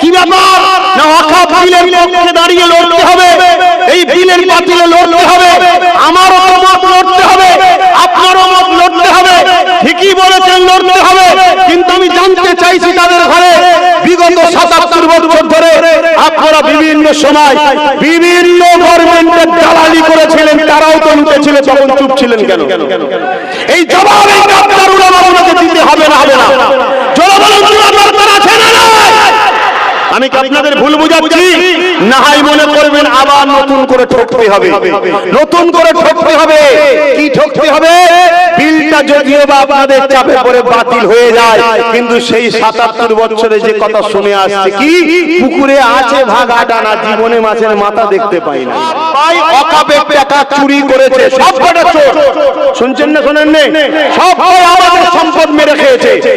কি ব্যাপার? দাঁড়িয়ে হবে? এই আমারও ঠিকই বলেছেন, লড়তে হবে। কিন্তু আমি জানতে চাইছি তাদের ঘরে বিগত সাতাত্তর বছর ধরে আপনারা বিভিন্ন সময় বিভিন্ন গভর্নমেন্টের দালালি করেছিলেন, তারাও তো লুটেছিল, তখন চুপ ছিলেন কেন? এই জবাব এই ডাক্তার আপনাকে দিতে হবে না হবে না জোরে বলুন জোরে দরকার আছে না নাই? আমি কি আপনাদের ভুল বুঝাচ্ছি? নাহাই মনে করবেন আবার নতুন করে ঠকতে হবে। নতুন করে ঠকতে হবে। কি ঠকতে হবে? বিলটা যদিও বা আপনাদের চাপে পড়ে বাতিল হয়ে যায় কিন্তু সেই সাতাত্তর বছরে যে কথা শুনে আসছে কি? পুকুরে আছে ভাগা ডানা জীবনে মাছের মাথা দেখতে পাই না। অকাপে টাকা চুরি করেছে। সব কটা চোর। শুনছেন না শোনেন নে। সব আমাদের